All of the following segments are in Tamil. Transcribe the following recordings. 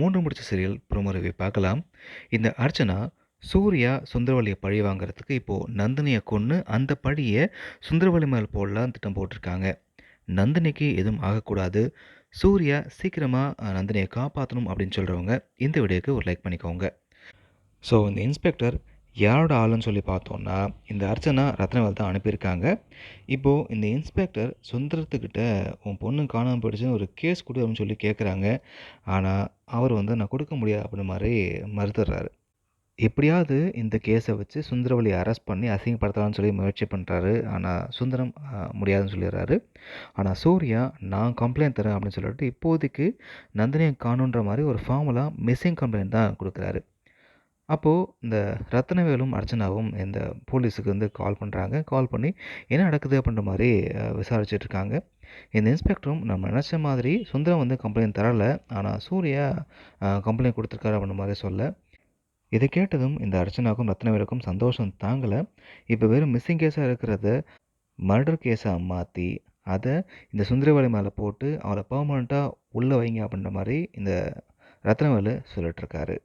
மூன்று முடிச்ச சீரியல் ப்ரோமோ ரிவ்யூ பார்க்கலாம். இந்த அர்ச்சனா சூர்யா சுந்தரவழியை பழி வாங்குறதுக்கு இப்போது நந்தினியை கொன்று அந்த பழியை சுந்தரவழி மேல் போடலாம் திட்டம் போட்டிருக்காங்க. நந்தினிக்கு எதுவும் ஆகக்கூடாது. சூர்யா சீக்கிரமாக நந்தினியை காப்பாற்றணும் அப்படின்னு சொல்கிறவங்க இந்த வீடியோக்கு ஒரு லைக் பண்ணிக்கோங்க. ஸோ இந்த இன்ஸ்பெக்டர் யாரோட ஆளுன்னு சொல்லி பார்த்தோன்னா இந்த அர்ச்சனா ரத்னவேல் தான் அனுப்பியிருக்காங்க. இப்போது இந்த இன்ஸ்பெக்டர் சுந்தரத்துக்கிட்ட உன் பொண்ணு காணாமல் போயிடுச்சுன்னு ஒரு கேஸ் கொடு அப்படின்னு சொல்லி கேட்குறாங்க ஆனால் அவர் வந்து நான் கொடுக்க முடியாது அப்படின்னு மாதிரி மறுத்துடுறாரு. எப்படியாவது இந்த கேஸை வச்சு சுந்தரவழி அரெஸ்ட் பண்ணி அசிங்கப்படுத்தலாம்னு சொல்லி முயற்சி பண்ணுறாரு ஆனால் சுந்தரம் முடியாதுன்னு சொல்லிடுறாரு. ஆனால் சூர்யா நான் கம்ப்ளைண்ட் தரேன் அப்படின்னு சொல்லிட்டு இப்போதைக்கு நந்தினியை காணுன்ற மாதிரி ஒரு ஃபார்முலா மிஸ்ஸிங் கம்ப்ளைண்ட் தான் கொடுக்குறாரு. அப்போது இந்த ரத்னவேலும் அர்ச்சனாவும் இந்த போலீஸுக்கு வந்து கால் பண்ணுறாங்க கால் பண்ணி என்ன நடக்குது அப்படின்ற மாதிரி விசாரிச்சுட்ருக்காங்க இந்த இன்ஸ்பெக்டரும் நம்ம நினச்ச மாதிரி சுந்தரம் வந்து கம்ப்ளைண்ட் தரலை. ஆனால் சூர்யா கம்ப்ளைண்ட் கொடுத்துருக்காரு அப்படின்ற மாதிரி சொல்ல. இதை கேட்டதும் இந்த அர்ச்சனாவுக்கும் ரத்னவேலுக்கும் சந்தோஷம் தாங்கலை. இப்போ வெறும் மிஸ்ஸிங் கேஸாக இருக்கிறத மர்டர் கேஸாக மாற்றி அதை இந்த சுந்தரவேலை மேலே போட்டு அவளை பர்மனெண்ட்டாக உள்ளே வைங்க அப்படின்ற மாதிரி இந்த ரத்னவேலு சொல்லிட்டுருக்காரு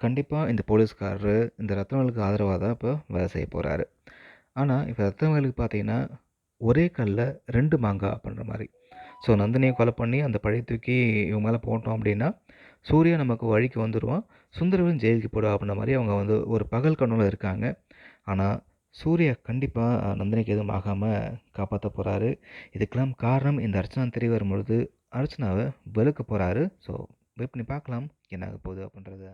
கண்டிப்பாக இந்த போலீஸ்காரரு இந்த ரத்னவேலுக்கு ஆதரவாக தான் இப்போ வேலை செய்ய போகிறாரு ஆனால் இப்போ ரத்னவேலுக்கு பார்த்தீங்கன்னா ஒரே கல்லில் ரெண்டு மாங்காய் அப்படின்ற மாதிரி. ஸோ நந்தினியை கொலை பண்ணி அந்த பழைய தூக்கி இவங்க மேலே போட்டோம் அப்படின்னா சூர்யா நமக்கு வழிக்கு வந்துடுவான் சுந்தரவன் ஜெயிலுக்கு போடுவா அப்படின்ற மாதிரி அவங்க வந்து ஒரு பகல் கண்ணில் இருக்காங்க. ஆனால் சூர்யா கண்டிப்பாக நந்தினிக்கு எதுவும் ஆகாமல் காப்பாற்ற போகிறாரு இதுக்கெல்லாம் காரணம் இந்த அர்ச்சனா தெரிய வரும்பொழுது அர்ச்சனாவை வெளுக்க போகிறாரு ஸோ வெயிட் பண்ணி பார்க்கலாம் என்ன ஆக போகுது அப்படின்றத.